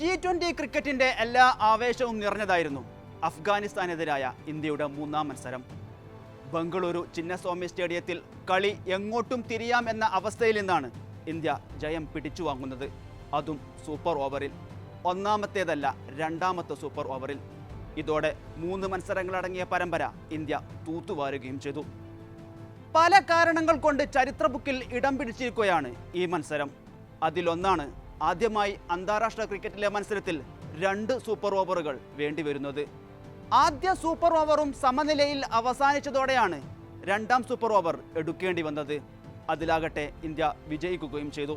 T twenty ക്രിക്കറ്റിന്റെ എല്ലാ ആവേശവും നിറഞ്ഞതായിരുന്നു അഫ്ഗാനിസ്ഥാനെതിരായ ഇന്ത്യയുടെ മൂന്നാം മത്സരം. ബംഗളൂരു ചിന്നസ്വാമി സ്റ്റേഡിയത്തിൽ കളി എങ്ങോട്ടും തിരിയാം എന്ന അവസ്ഥയിൽ നിന്നാണ് ഇന്ത്യ ജയം പിടിച്ചു വാങ്ങുന്നത്. അതും സൂപ്പർ ഓവറിൽ. ഒന്നാമത്തേതല്ല രണ്ടാമത്തെ സൂപ്പർ ഓവറിൽ. ഇതോടെ മൂന്ന് മത്സരങ്ങളടങ്ങിയ പരമ്പര ഇന്ത്യ തൂത്തുവാരുകയും ചെയ്തു. പല കാരണങ്ങൾ കൊണ്ട് ചരിത്ര ബുക്കിൽ ഇടം പിടിച്ചിരിക്കുകയാണ് ഈ മത്സരം. അതിലൊന്നാണ് ആദ്യമായി അന്താരാഷ്ട്ര ക്രിക്കറ്റിലെ മത്സരത്തിൽ രണ്ട് സൂപ്പർ ഓവറുകൾ വേണ്ടിവരുന്നത്. ആദ്യ സൂപ്പർ ഓവറും സമനിലയിൽ അവസാനിച്ചതോടെയാണ് രണ്ടാം സൂപ്പർ ഓവർ എടുക്കേണ്ടി വന്നത്. അതിലാകട്ടെ ഇന്ത്യ വിജയിക്കുകയും ചെയ്തു.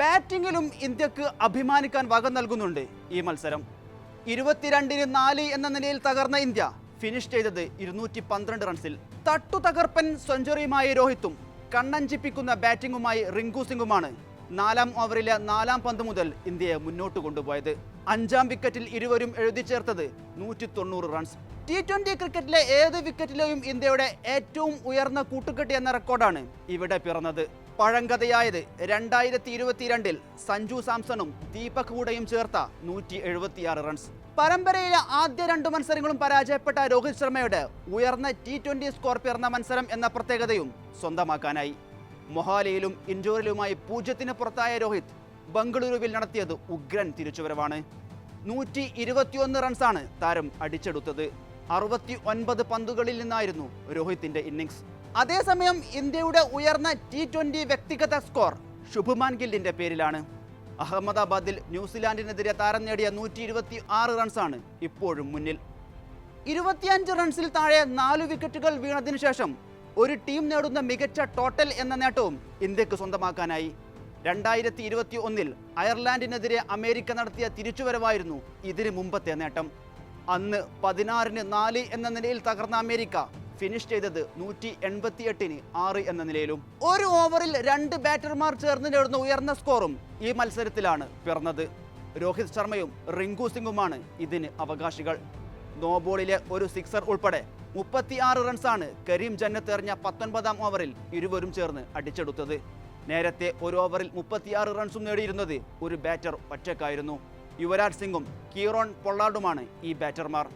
ബാറ്റിങ്ങിലും ഇന്ത്യയ്ക്ക് അഭിമാനിക്കാൻ വക നൽകുന്നുണ്ട് ഈ മത്സരം. ഇരുപത്തിരണ്ടിന് നാല് എന്ന നിലയിൽ തകർന്ന ഇന്ത്യ ഫിനിഷ് ചെയ്തത് ഇരുന്നൂറ്റി പന്ത്രണ്ട് റൺസിൽ. തട്ടുതകർപ്പൻ സെഞ്ചുറിയുമായി രോഹിത്തും കണ്ണഞ്ചിപ്പിക്കുന്ന ബാറ്റിംഗുമായി റിങ്കു സിംഗുമാണ് നാലാം ഓവറിലെ നാലാം പന്ത് മുതൽ ഇന്ത്യയെ മുന്നോട്ട് കൊണ്ടുപോയത്. അഞ്ചാം വിക്കറ്റിൽ ഇരുവരും എഴുതി ചേർത്തത് നൂറ്റി തൊണ്ണൂറ് റൺസ് ടി ട്വന്റി ക്രിക്കറ്റിലെ ഏത് വിക്കറ്റിലെയും ഇന്ത്യയുടെ ഏറ്റവും ഉയർന്ന കൂട്ടുകെട്ട് എന്ന റെക്കോർഡാണ് ഇവിടെ പിറന്നത്. പഴങ്കഥയായത് രണ്ടായിരത്തി ഇരുപത്തിരണ്ടിൽ സഞ്ജു സാംസണും ദീപക് ഹൂഡയും ചേർത്ത നൂറ്റി എഴുപത്തിയാറ് റൺസ് പരമ്പരയിലെ ആദ്യ രണ്ട് മത്സരങ്ങളും പരാജയപ്പെട്ട രോഹിത് ശർമ്മയുടെ ഉയർന്ന ടി ട്വന്റി സ്കോർ പിറന്ന മത്സരം എന്ന പ്രത്യേകതയും സ്വന്തമാക്കാനായി. മൊഹാലിയിലും ഇൻഡോറിലുമായി പൂജ്യത്തിന് പുറത്തായ രോഹിത് ബംഗളൂരുവിൽ നടത്തിയത് ഉഗ്രൻ തിരിച്ചുവരവാണ്. നൂറ്റി ഇരുപത്തിയൊന്ന് റൺസാണ് താരം അടിച്ചെടുത്തത്. അറുപത്തി ഒൻപത് പന്തുകളിൽ നിന്നായിരുന്നു രോഹിത്തിന്റെ ഇന്നിങ്സ് അതേസമയം ഇന്ത്യയുടെ ഉയർന്ന ടി ട്വന്റി വ്യക്തിഗത സ്കോർ ശുഭ്മാൻ ഗില്ലിന്റെ പേരിലാണ്. അഹമ്മദാബാദിൽ ന്യൂസിലാൻഡിനെതിരെ താരം നേടിയ നൂറ്റി ഇരുപത്തി ആറ് റൺസാണ് ഇപ്പോഴും മുന്നിൽ. ഇരുപത്തിയഞ്ച് റൺസിൽ താഴെ നാല് വിക്കറ്റുകൾ വീണതിനു ശേഷം ഒരു ടീം നേടുന്ന മികച്ച ടോട്ടൽ എന്ന നേട്ടവും ഇന്ത്യയ്ക്ക് സ്വന്തമാക്കാനായി. രണ്ടായിരത്തി ഇരുപത്തി ഒന്നിൽ അയർലാൻഡിനെതിരെ അമേരിക്ക നടത്തിയ തിരിച്ചുവരവായിരുന്നു ഇതിന് മുമ്പത്തെ നേട്ടം. അന്ന് പതിനാറിന് നാല് എന്ന നിലയിൽ തകർന്ന അമേരിക്ക ഫിനിഷ് ചെയ്തത് നൂറ്റി എൺപത്തി എട്ടിന് ആറ് എന്ന നിലയിലും. ഒരു ഓവറിൽ രണ്ട് ബാറ്റർമാർ ചേർന്ന് നേടുന്ന ഉയർന്ന സ്കോറും ഈ മത്സരത്തിലാണ് പിറന്നത്. രോഹിത് ശർമ്മയും റിങ്കു സിംഗുമാണ് ഇതിന് അവകാശികൾ. നോബോളിലെ ഒരു സിക്സർ ഉൾപ്പെടെ മുപ്പത്തിയാറ് റൺസാണ് കരീം ജന്നത്ത് എറിഞ്ഞ പത്തൊൻപതാം ഓവറിൽ ഇരുവരും ചേർന്ന് അടിച്ചെടുത്തത്. നേരത്തെ ഒരു ഓവറിൽ മുപ്പത്തിയാറ് റൺസും നേടിയിരുന്നത് ഒരു ബാറ്റർ ഒറ്റക്കായിരുന്നു. യുവരാജ് സിംഗും കീറോൺ പൊള്ളാർഡുമാണ് ഈ ബാറ്റർമാർ.